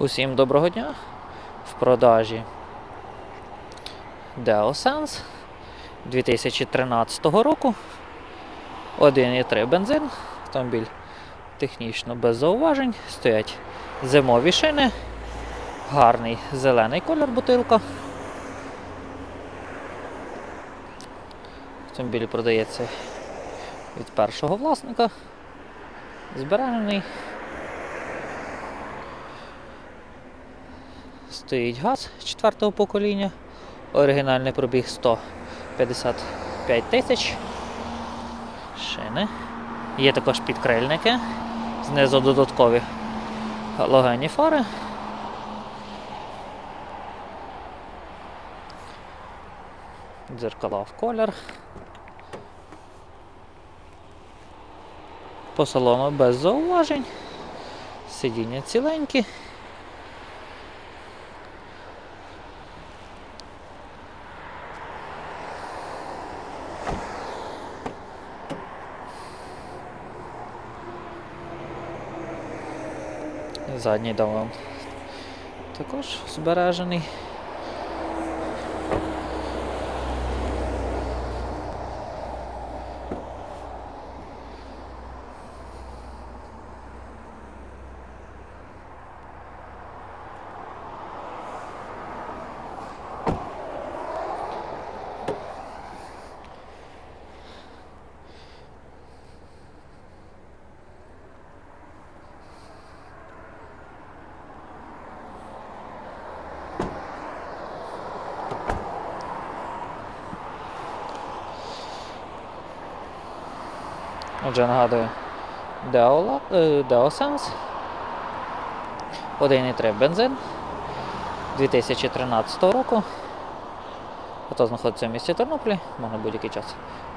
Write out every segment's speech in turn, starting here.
Усім доброго дня! В продажі Deosense 2013 року. 1,3 бензин. Автомобіль технічно без зауважень. Стоять зимові шини. Гарний зелений колір бутилка. Автомобіль продається від першого власника. Збережений. Стоїть газ четвертого покоління. Оригінальний пробіг 155 тисяч. Шини. Є також підкрильники. Знизу додаткові галогенні фари. Дзеркала в колір. По салону без зауважень. Сидіння ціленькі. Задній давно також збережений. Отже, нагадую, е, Deosense 1,3 бензин 2013 року. Ото знаходиться в місті Тернополі, можна будь-який час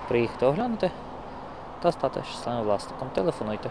приїхати оглянути та стати щасливим власником. Телефонуйте.